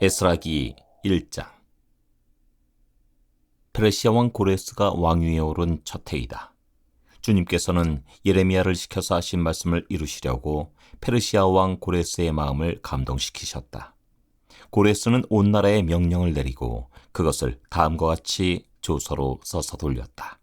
에스라기 1장 페르시아 왕 고레스가 왕위에 오른 첫 해이다. 주님께서는 예레미야를 시켜서 하신 말씀을 이루시려고 페르시아 왕 고레스의 마음을 감동시키셨다. 고레스는 온 나라에 명령을 내리고 그것을 다음과 같이 조서로 써서 돌렸다.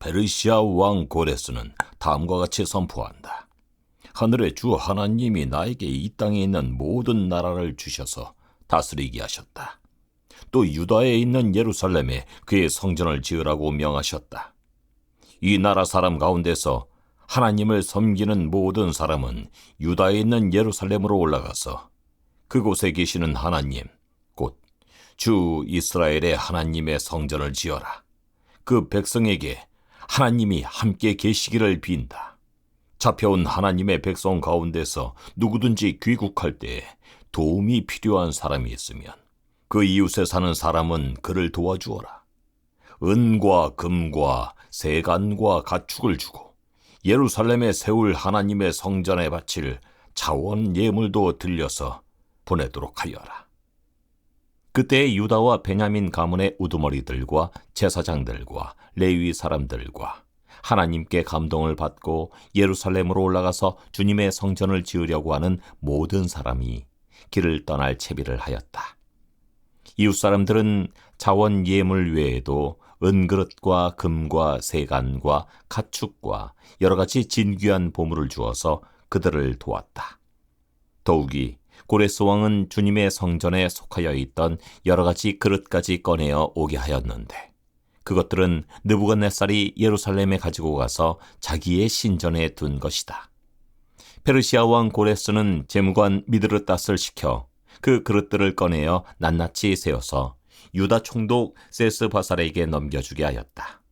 페르시아 왕 고레스는 다음과 같이 선포한다. 하늘의 주 하나님이 나에게 이 땅에 있는 모든 나라를 주셔서 다스리게 하셨다. 또 유다에 있는 예루살렘에 그의 성전을 지으라고 명하셨다. 이 나라 사람 가운데서 하나님을 섬기는 모든 사람은 유다에 있는 예루살렘으로 올라가서 그곳에 계시는 하나님, 곧 주 이스라엘의 하나님의 성전을 지어라. 그 백성에게 하나님이 함께 계시기를 빈다. 잡혀온 하나님의 백성 가운데서 누구든지 귀국할 때 도움이 필요한 사람이 있으면 그 이웃에 사는 사람은 그를 도와주어라. 은과 금과 세간과 가축을 주고 예루살렘에 세울 하나님의 성전에 바칠 자원 예물도 들려서 보내도록 하여라. 그때 유다와 베냐민 가문의 우두머리들과 제사장들과 레위 사람들과 하나님께 감동을 받고 예루살렘으로 올라가서 주님의 성전을 지으려고 하는 모든 사람이 길을 떠날 채비를 하였다. 이웃 사람들은 자원 예물 외에도 은그릇과 금과 세간과 가축과 여러 가지 진귀한 보물을 주어서 그들을 도왔다. 더욱이 고레스 왕은 주님의 성전에 속하여 있던 여러 가지 그릇까지 꺼내어 오게 하였는데 그것들은 느부갓네살이 예루살렘에 가지고 가서 자기의 신전에 둔 것이다. 페르시아 왕 고레스는 재무관 미드르따스를 시켜 그 그릇들을 꺼내어 낱낱이 세워서 유다 총독 세스바살에게 넘겨주게 하였다.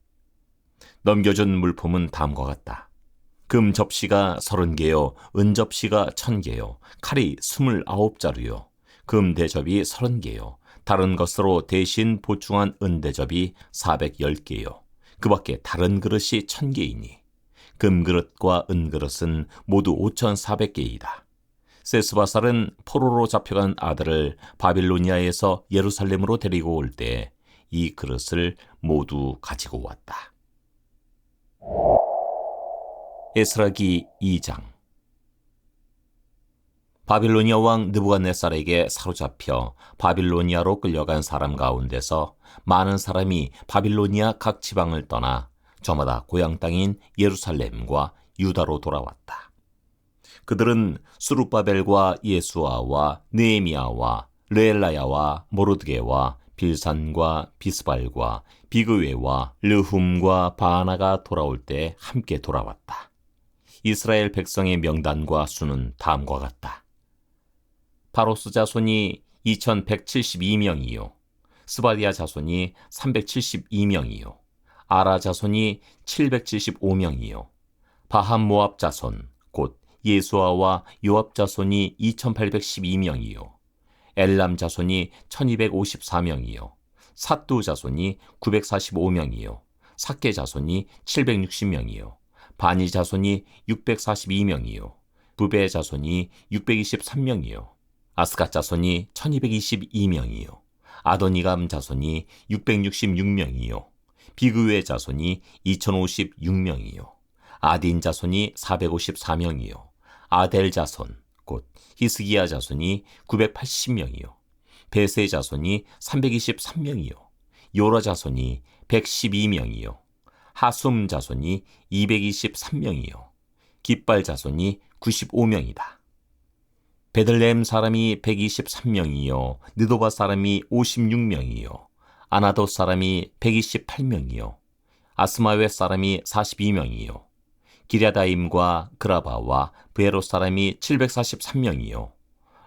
넘겨준 물품은 다음과 같다. 금 접시가 서른 개요, 은 접시가 천 개요, 칼이 스물아홉 자루요, 금 대접이 서른 개요, 다른 것으로 대신 보충한 은대접이 410개요. 그 밖에 다른 그릇이 1000개이니 금그릇과 은그릇은 모두 5400개이다. 세스바살은 포로로 잡혀간 아들을 바빌로니아에서 예루살렘으로 데리고 올 때 이 그릇을 모두 가지고 왔다. 에스라기 2장 바빌로니아 왕 느부갓네살에게 사로잡혀 바빌로니아로 끌려간 사람 가운데서 많은 사람이 바빌로니아 각 지방을 떠나 저마다 고향 땅인 예루살렘과 유다로 돌아왔다. 그들은 수룹바벨과 예수아와 느에미아와 르엘라야와 모르드게와 빌산과 비스발과 비그웨와 르훔과 바나가 돌아올 때 함께 돌아왔다. 이스라엘 백성의 명단과 수는 다음과 같다. 바로스 자손이 2172명이요. 스바디아 자손이 372명이요. 아라 자손이 775명이요. 바함 모압 자손, 곧 예수아와 요압 자손이 2812명이요. 엘람 자손이 1254명이요. 사뚜 자손이 945명이요. 사케 자손이 760명이요. 바니 자손이 642명이요. 부베 자손이 623명이요. 아스가 자손이 1222명이요. 아도니감 자손이 666명이요. 비그의 자손이 2056명이요. 아딘 자손이 454명이요. 아델 자손, 곧 히스기야 자손이 980명이요. 베세 자손이 323명이요. 요라 자손이 112명이요. 하숨 자손이 223명이요. 깃발 자손이 95명이다. 베들레헴 사람이 123명이요. 느도바 사람이 56명이요. 아나도 사람이 128명이요. 아스마웨 사람이 42명이요. 기랴다임과 그라바와 브에로 사람이 743명이요.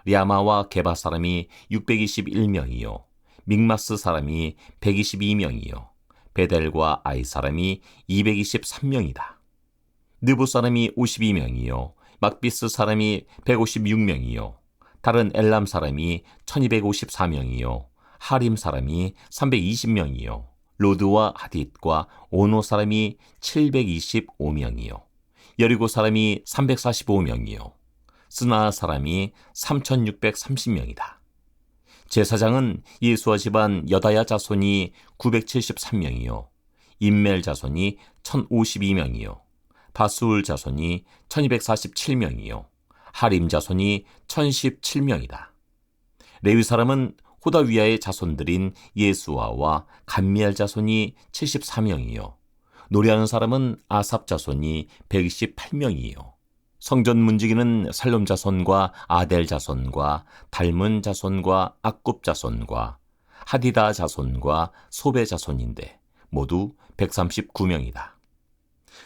리아마와 게바 사람이 621명이요. 믹마스 사람이 122명이요. 베델과 아이 사람이 223명이다. 느부 사람이 52명이요. 막비스 사람이 156명이요. 다른 엘람 사람이 1254명이요. 하림 사람이 320명이요. 로드와 하딧과 오노 사람이 725명이요. 여리고 사람이 345명이요. 스나 사람이 3630명이다. 제사장은 예수와 집안 여다야 자손이 973명이요. 인멜 자손이 1052명이요. 바수울 자손이 1247명이요. 하림 자손이 1017명이다. 레위 사람은 호다위아의 자손들인 예수아와 감미알 자손이 74명이요. 노래하는 사람은 아삽 자손이 128명이요. 성전 문지기는 살롬 자손과 아델 자손과 닮은 자손과 악굽 자손과 하디다 자손과 소베 자손인데 모두 139명이다.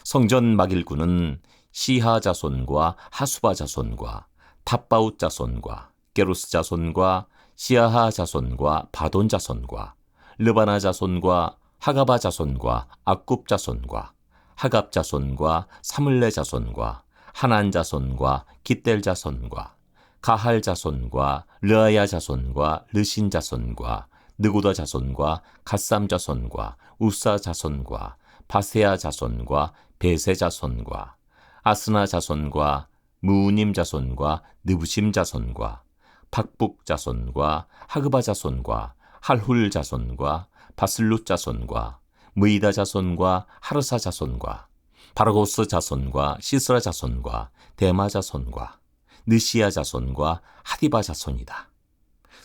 성전 막일꾼은 시하 자손과 하수바 자손과 탑바웃 자손과 게루스 자손과 시아하 자손과 바돈 자손과 르바나 자손과 하가바 자손과 악굽 자손과 하갑 자손과 사물레 자손과 하난 자손과 기델 자손과 가할 자손과 르아야 자손과 르신 자손과 느고다 자손과 갓삼 자손과 우사 자손과 바세아 자손과 베세 자손과 아스나 자손과 무우님 자손과 느부심 자손과 박북 자손과 하그바 자손과 할훌 자손과 바슬룻 자손과 무이다 자손과 하르사 자손과 바르고스 자손과 시스라 자손과 데마 자손과 느시아 자손과 하디바 자손이다.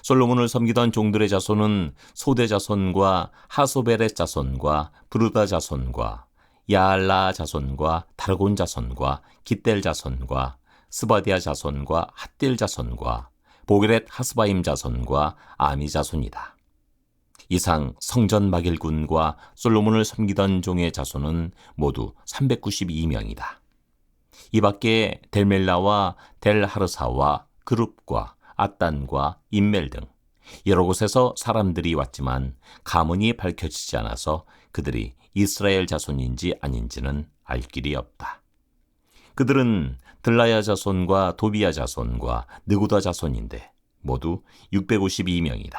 솔로몬을 섬기던 종들의 자손은 소대 자손과 하소베렛 자손과 브루다 자손과 야알라 자손과 다르곤 자손과 기델 자손과 스바디아 자손과 핫딜 자손과 보게렛 하스바임 자손과 아미 자손이다. 이상 성전 마길군과 솔로몬을 섬기던 종의 자손은 모두 392명이다. 이 밖에 델멜라와 델하르사와 그룹과 아단과 인멜 등 여러 곳에서 사람들이 왔지만 가문이 밝혀지지 않아서 그들이 이스라엘 자손인지 아닌지는 알 길이 없다. 그들은 들라야 자손과 도비야 자손과 느구다 자손인데 모두 652명이다.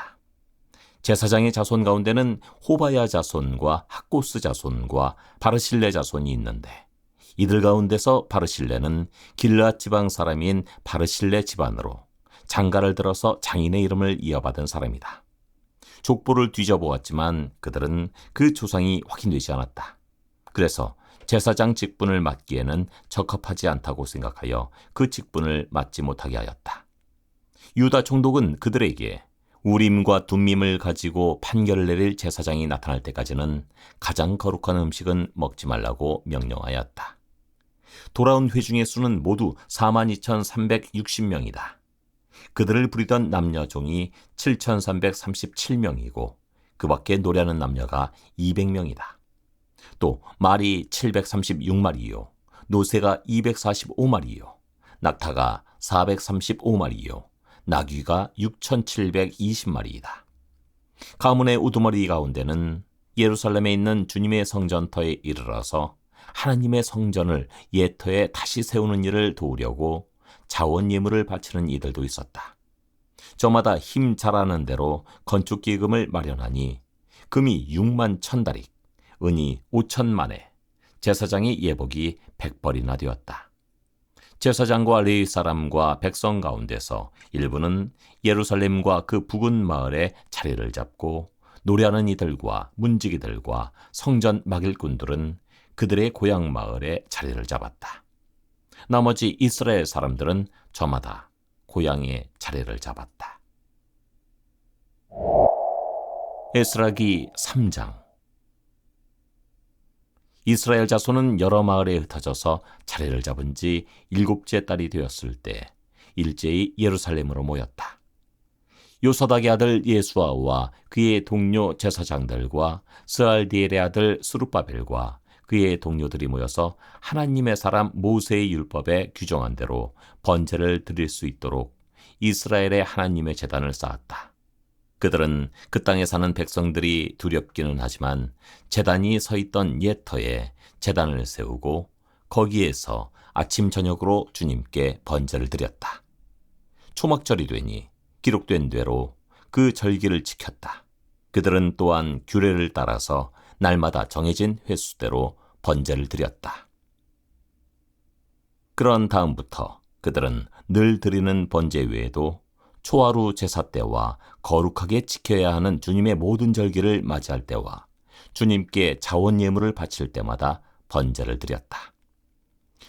제사장의 자손 가운데는 호바야 자손과 학고스 자손과 바르실레 자손이 있는데 이들 가운데서 바르실레는 길르앗 지방 사람인 바르실레 집안으로 장가를 들어서 장인의 이름을 이어받은 사람이다. 족보를 뒤져보았지만 그들은 그 조상이 확인되지 않았다. 그래서 제사장 직분을 맡기에는 적합하지 않다고 생각하여 그 직분을 맡지 못하게 하였다. 유다 총독은 그들에게 우림과 둠밈을 가지고 판결을 내릴 제사장이 나타날 때까지는 가장 거룩한 음식은 먹지 말라고 명령하였다. 돌아온 회중의 수는 모두 42,360명이다. 그들을 부리던 남녀 종이 7,337명이고 그 밖에 노래하는 남녀가 200명이다. 또 말이 736마리요. 노새가 245마리요. 낙타가 435마리요. 나귀가 6,720마리이다. 가문의 우두머리 가운데는 예루살렘에 있는 주님의 성전터에 이르러서 하나님의 성전을 예터에 다시 세우는 일을 도우려고 자원 예물을 바치는 이들도 있었다. 저마다 힘 잘하는 대로 건축 기금을 마련하니 금이 6만 천 다릭, 은이 5천만에 제사장의 예복이 100벌이나 되었다. 제사장과 레위 사람과 백성 가운데서 일부는 예루살렘과 그 부근 마을에 자리를 잡고 노래하는 이들과 문지기들과 성전 막일꾼들은 그들의 고향 마을에 자리를 잡았다. 나머지 이스라엘 사람들은 저마다 고향의 자리를 잡았다. 에스라기 3장 이스라엘 자손은 여러 마을에 흩어져서 자리를 잡은 지 일곱째 딸이 되었을 때 일제히 예루살렘으로 모였다. 요사닥의 아들 예수아와 그의 동료 제사장들과 스알디엘의 아들 수르바벨과 그의 동료들이 모여서 하나님의 사람 모세의 율법에 규정한 대로 번제를 드릴 수 있도록 이스라엘의 하나님의 재단을 쌓았다. 그들은 그 땅에 사는 백성들이 두렵기는 하지만 재단이 서 있던 옛 터에 재단을 세우고 거기에서 아침 저녁으로 주님께 번제를 드렸다. 초막절이 되니 기록된 대로 그 절기를 지켰다. 그들은 또한 규례를 따라서 날마다 정해진 횟수대로 번제를 드렸다. 그런 다음부터 그들은 늘 드리는 번제 외에도 초하루 제사 때와 거룩하게 지켜야 하는 주님의 모든 절기를 맞이할 때와 주님께 자원 예물을 바칠 때마다 번제를 드렸다.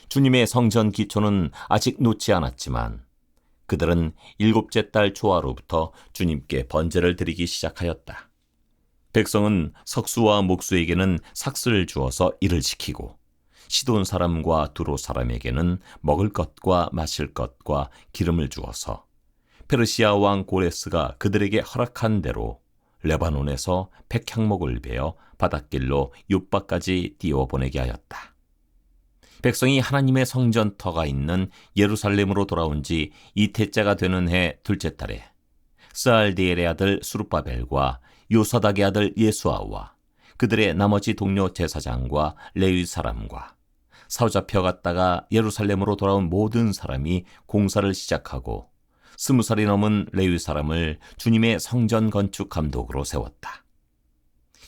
주님의 성전 기초는 아직 놓지 않았지만 그들은 일곱째 달 초하루부터 주님께 번제를 드리기 시작하였다. 백성은 석수와 목수에게는 삭슬을 주어서 일을 시키고 시돈 사람과 두로 사람에게는 먹을 것과 마실 것과 기름을 주어서 페르시아 왕 고레스가 그들에게 허락한 대로 레바논에서 백향목을 베어 바닷길로 윳바까지 띄워 보내게 하였다. 백성이 하나님의 성전터가 있는 예루살렘으로 돌아온 지 이태째가 되는 해 둘째 달에 스알디엘의 아들 수르바벨과 요사닥의 아들 예수아와 그들의 나머지 동료 제사장과 레위 사람과 사로잡혀 갔다가 예루살렘으로 돌아온 모든 사람이 공사를 시작하고 스무 살이 넘은 레위 사람을 주님의 성전 건축 감독으로 세웠다.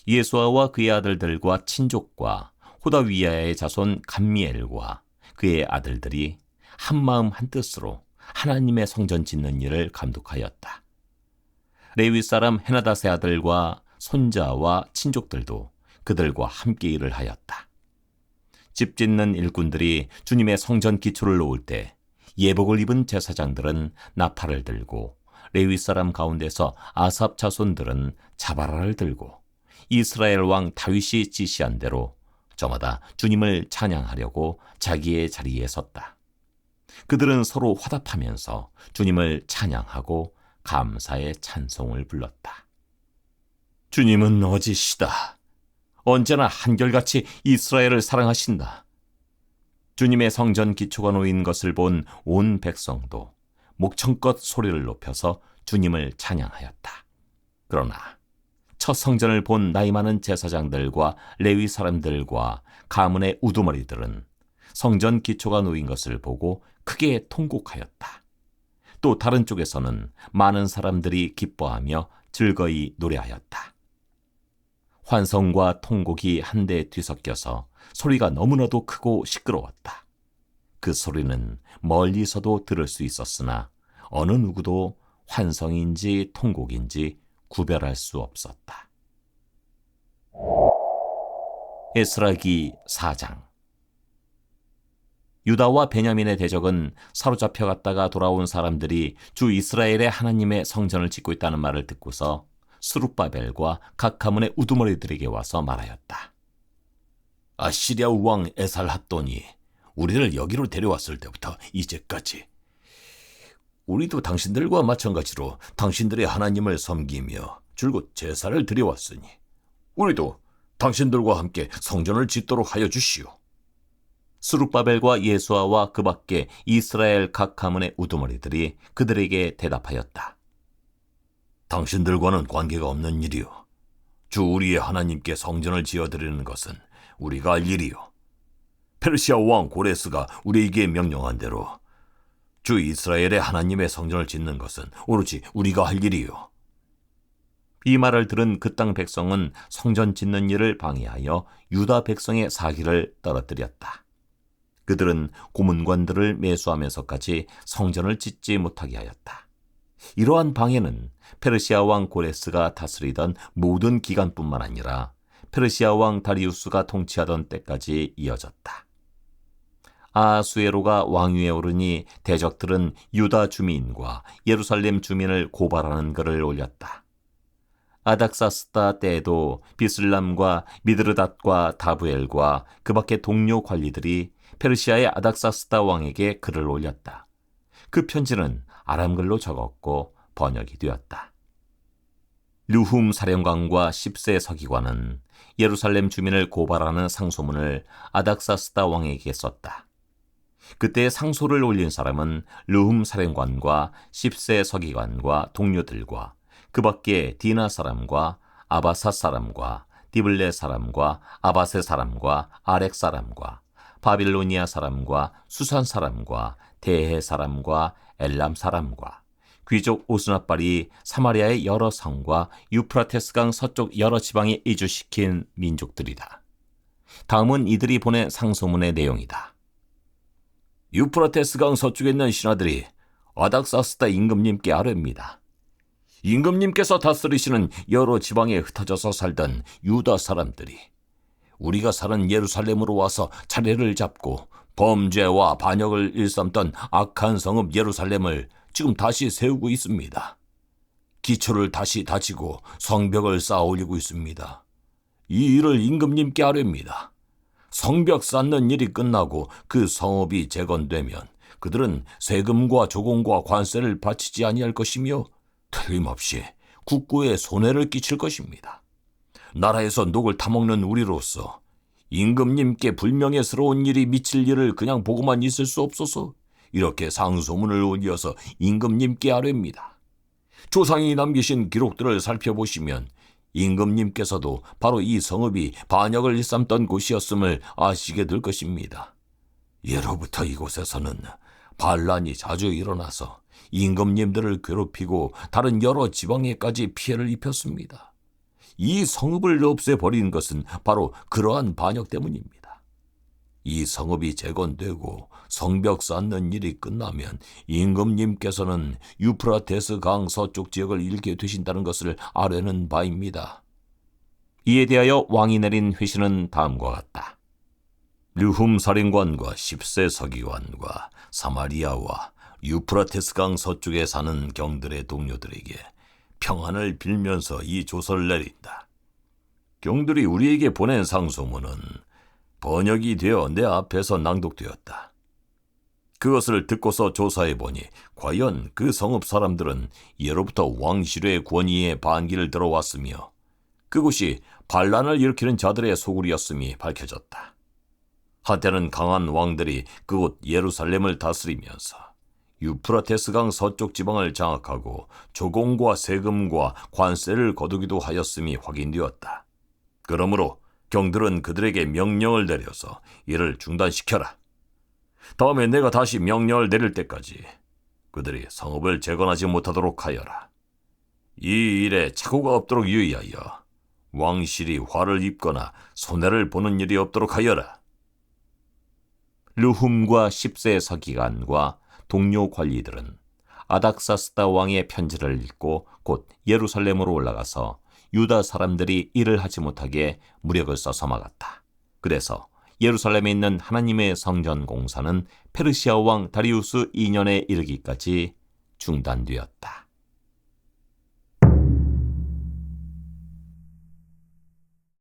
예수아와 그의 아들들과 친족과 호다위야의 자손 감미엘과 그의 아들들이 한 마음 한 뜻으로 하나님의 성전 짓는 일을 감독하였다. 레위 사람 헤나다세 아들과 손자와 친족들도 그들과 함께 일을 하였다. 집 짓는 일꾼들이 주님의 성전 기초를 놓을 때 예복을 입은 제사장들은 나팔을 들고 레위 사람 가운데서 아삽 자손들은 자바라를 들고 이스라엘 왕 다윗이 지시한 대로 저마다 주님을 찬양하려고 자기의 자리에 섰다. 그들은 서로 화답하면서 주님을 찬양하고 감사의 찬송을 불렀다. 주님은 어지시다. 언제나 한결같이 이스라엘을 사랑하신다. 주님의 성전 기초가 놓인 것을 본 온 백성도 목청껏 소리를 높여서 주님을 찬양하였다. 그러나 첫 성전을 본 나이 많은 제사장들과 레위 사람들과 가문의 우두머리들은 성전 기초가 놓인 것을 보고 크게 통곡하였다. 또 다른 쪽에서는 많은 사람들이 기뻐하며 즐거이 노래하였다. 환성과 통곡이 한데 뒤섞여서 소리가 너무나도 크고 시끄러웠다. 그 소리는 멀리서도 들을 수 있었으나 어느 누구도 환성인지 통곡인지 구별할 수 없었다. 에스라기 4장 유다와 베냐민의 대적은 사로잡혀 갔다가 돌아온 사람들이 주 이스라엘의 하나님의 성전을 짓고 있다는 말을 듣고서 수룹바벨과 각 가문의 우두머리들에게 와서 말하였다. 아시리아 왕 에살핫돈이 우리를 여기로 데려왔을 때부터 이제까지 우리도 당신들과 마찬가지로 당신들의 하나님을 섬기며 줄곧 제사를 드려왔으니 우리도 당신들과 함께 성전을 짓도록 하여 주시오. 수룹바벨과 예수아와 그 밖에 이스라엘 각 가문의 우두머리들이 그들에게 대답하였다. 당신들과는 관계가 없는 일이요. 주 우리의 하나님께 성전을 지어드리는 것은 우리가 할 일이요. 페르시아 왕 고레스가 우리에게 명령한 대로 주 이스라엘의 하나님의 성전을 짓는 것은 오로지 우리가 할 일이요. 이 말을 들은 그 땅 백성은 성전 짓는 일을 방해하여 유다 백성의 사기를 떨어뜨렸다. 그들은 고문관들을 매수하면서까지 성전을 짓지 못하게 하였다. 이러한 방해는 페르시아 왕 고레스가 다스리던 모든 기간뿐만 아니라 페르시아 왕 다리우스가 통치하던 때까지 이어졌다. 아수에로가 왕위에 오르니 대적들은 유다 주민과 예루살렘 주민을 고발하는 글을 올렸다. 아닥사스다 때에도 비슬람과 미드르닷과 다부엘과 그 밖의 동료 관리들이 페르시아의 아닥사스다 왕에게 글을 올렸다. 그 편지는 아람글로 적었고 번역이 되었다. 류훔 사령관과 10세 서기관은 예루살렘 주민을 고발하는 상소문을 아닥사스다 왕에게 썼다. 그때 상소를 올린 사람은 르훔 사령관과 10세 서기관과 동료들과 그 밖에 디나 사람과 아바사 사람과 디블레 사람과 아바세 사람과 아렉 사람과 바빌로니아 사람과 수산 사람과 대해 사람과 엘람 사람과 귀족 오스나빨이 사마리아의 여러 성과 유프라테스강 서쪽 여러 지방에 이주시킨 민족들이다. 다음은 이들이 보낸 상소문의 내용이다. 유프라테스강 서쪽에 있는 신하들이 아닥사스다 임금님께 아뢰입니다. 임금님께서 다스리시는 여러 지방에 흩어져서 살던 유다 사람들이 우리가 사는 예루살렘으로 와서 차례를 잡고 범죄와 반역을 일삼던 악한 성읍 예루살렘을 지금 다시 세우고 있습니다. 기초를 다시 다지고 성벽을 쌓아 올리고 있습니다. 이 일을 임금님께 아뢰입니다. 성벽 쌓는 일이 끝나고 그 성읍이 재건되면 그들은 세금과 조공과 관세를 바치지 아니할 것이며 틀림없이 국고에 손해를 끼칠 것입니다. 나라에서 녹을 타먹는 우리로서 임금님께 불명예스러운 일이 미칠 일을 그냥 보고만 있을 수 없어서 이렇게 상소문을 올려서 임금님께 아뢰입니다. 조상이 남기신 기록들을 살펴보시면 임금님께서도 바로 이 성읍이 반역을 일삼던 곳이었음을 아시게 될 것입니다. 예로부터 이곳에서는 반란이 자주 일어나서 임금님들을 괴롭히고 다른 여러 지방에까지 피해를 입혔습니다. 이 성읍을 없애버린 것은 바로 그러한 반역 때문입니다. 이 성읍이 재건되고 성벽 쌓는 일이 끝나면 임금님께서는 유프라테스 강 서쪽 지역을 잃게 되신다는 것을 아뢰는 바입니다. 이에 대하여 왕이 내린 회신은 다음과 같다. 르훔 사령관과 십세 서기관과 사마리아와 유프라테스 강 서쪽에 사는 경들의 동료들에게 평안을 빌면서 이 조서를 내린다. 경들이 우리에게 보낸 상소문은 번역이 되어 내 앞에서 낭독되었다. 그것을 듣고서 조사해 보니 과연 그 성읍 사람들은 예로부터 왕실의 권위에 반기를 들어왔으며 그곳이 반란을 일으키는 자들의 소굴이었음이 밝혀졌다. 한때는 강한 왕들이 그곳 예루살렘을 다스리면서 유프라테스강 서쪽 지방을 장악하고 조공과 세금과 관세를 거두기도 하였음이 확인되었다. 그러므로 경들은 그들에게 명령을 내려서 이를 중단시켜라. 다음에 내가 다시 명령을 내릴 때까지 그들이 성읍을 재건하지 못하도록 하여라. 이 일에 착오가 없도록 유의하여 왕실이 화를 입거나 손해를 보는 일이 없도록 하여라. 르훔과 십세 서기관과 동료 관리들은 아닥사스다 왕의 편지를 읽고 곧 예루살렘으로 올라가서 유다 사람들이 일을 하지 못하게 무력을 써서 막았다. 그래서 예루살렘에 있는 하나님의 성전 공사는 페르시아 왕 다리우스 2년에 이르기까지 중단되었다.